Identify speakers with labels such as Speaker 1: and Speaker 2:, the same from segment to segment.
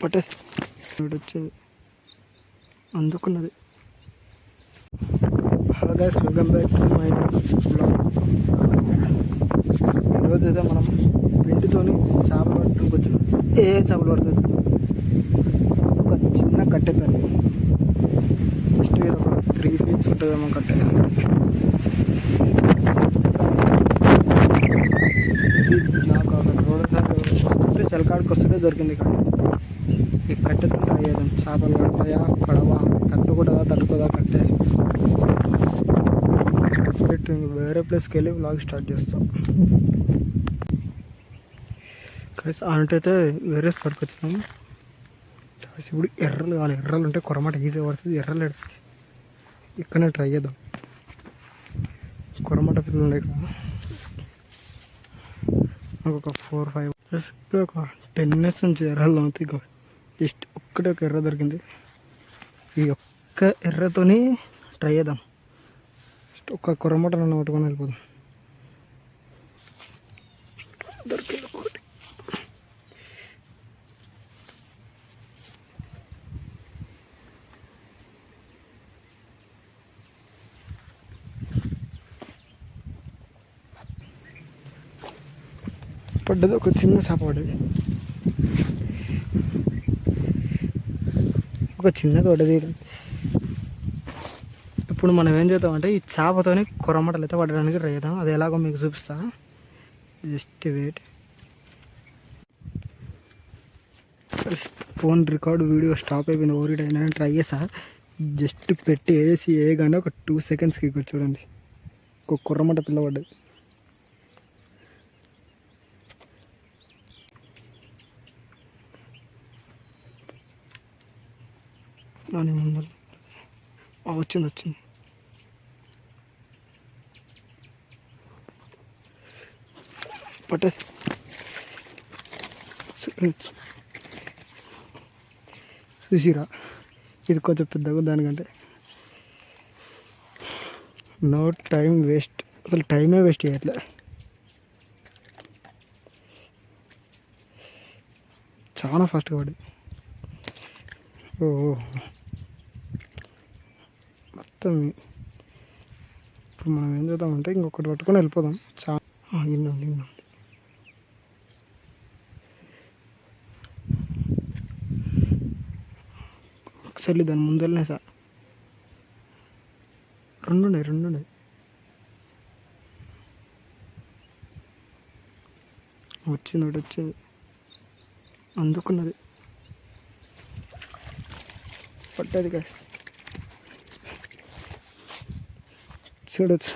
Speaker 1: పట్టే. వచ్చేది. అందుకున్నది. Hello guys welcome back to my blog ఈరోజు అయితే మనం పిండితోని చేపలు పట్టుకు వచ్చినాం ఏ చేపలు పడుతుంది ఒక చిన్న కట్టెతో జస్ట్ ఇది ఒక త్రీ ఫీట్స్ ఉంటుందేమో కట్టె. నాకు అక్కడ రోడ్ వస్తుంటే సెల్కాడికి వస్తుంటే దొరికింది కానీ ఈ కట్టెతో ట్రై చేద్దాం చేపలు పడతాయా తట్టుకుంటుందా తట్టుకోదా కంటే. వేరే ప్లేస్కి వెళ్ళి బ్లాగ్ స్టార్ట్ చేస్తాం. కలిసి అంటే వేరే స్పాట్కి వచ్చినాము కలిసి ఇప్పుడు ఎర్రలు కావాలి. ఎర్రలు ఉంటే కొరమాట ఈజీ పడుతుంది. ఎర్రలు ఎడ- ఇక్కడనే ట్రై చేద్దాం. కొరమాట పిల్లలు ఉన్నాయి కదా నాకు ఒక ఫోర్ ఫైవ్ ఇప్పుడు ఒక టెన్ మినిట్స్ నుంచి ఎర్రలు అవుతాయి జస్ట్ ఒక్కటే ఒక ఎర్ర దొరికింది. ఈ ఒక్క ఎర్రతోని ట్రై చేద్దాం జస్ట్ ఒక్క కొరమట నన్ను పట్టుకొని వెళ్ళిపోదాం దొరికింది ఒకటి పడ్డది ఒక చిన్న చేప పడ్డది ఒక చిన్నది తీరింది ఇప్పుడు మనం ఏం చేద్దామంటే ఈ చేపతోని కొరమటలు అయితే పడడానికి ట్రై అది ఎలాగో మీకు చూపిస్తా. Just wait phone record video stop అయిపోయింది. ఓరిడ్ అయిందని ట్రై చేసా జస్ట్ పెట్టి వేసి వేయగానే ఒక టూ సెకండ్స్కి ఇక్కడ చూడండి. ఒక కుర్రమట పిల్ల పడ్డది. దాని ముందర. వచ్చింది వచ్చింది. పట్టే చూసిరా ఇది కొంచెం పెద్దగా దానికంటే నో టైం వేస్ట్. అసలు టైమే వేస్ట్ చేయట్లే. చాలా ఫాస్ట్గా పడి ఓ. మొత్తం ఇప్పుడు మనం ఏం చేద్దామంటే ఇంకొకటి పట్టుకొని వెళ్ళిపోదాం. చా విన్నాం విన్నాం ఒకసారి దాని ముందు వెళ్ళినా సార్ రెండు ఉన్నాయి రెండు ఉన్నాయి వచ్చింది ఒకటి వచ్చింది. అందుకున్నది. పట్టేది కాదు చూడొచ్చు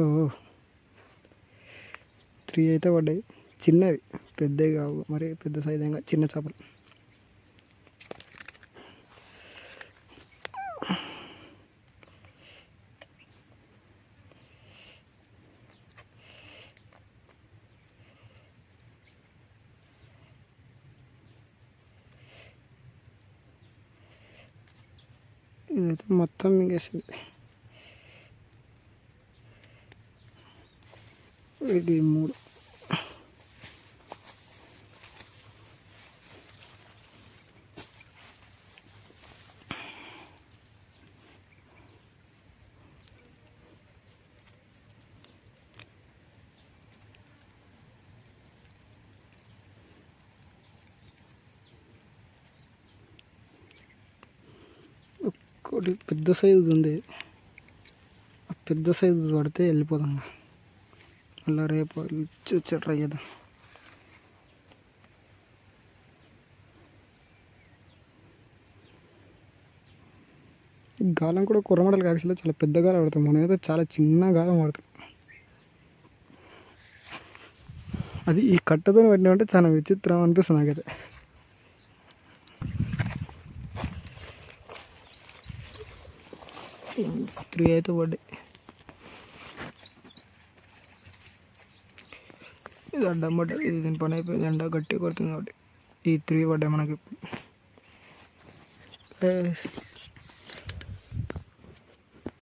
Speaker 1: ఓ త్రీ అయితే పడ్డాయి. చిన్నవి. పెద్దవి కావు. మరి పెద్ద సైజ్ చిన్న చేపలు. ఇదైతే మొత్తం మింగేసింది. ఇది మూడు. ఒకటి పెద్ద సైజు ఉంది. ఆ పెద్ద సైజు పడితే వెళ్ళిపోదాం మళ్ళీ రేపు వచ్చి ట్రై చేద్దాం. ఈ గాలం కూడా కుర్రమడలు యాక్చువల్గా చాలా పెద్ద గాలం పడతాం మనం అయితే చాలా చిన్న గాలం పడతాం అది ఈ కట్టతో పెట్టినామంటే చాలా విచిత్రం అనిపిస్తుంది నాకైతే. త్రీ అయితే పడ్డాయి ఇది అడ్డం పడ్డా ఇది దీని పని అయిపోయింది. ఎండ గట్టి కొడుతుంది కాబట్టి ఈ త్రీ పడ్డాయి మనకి.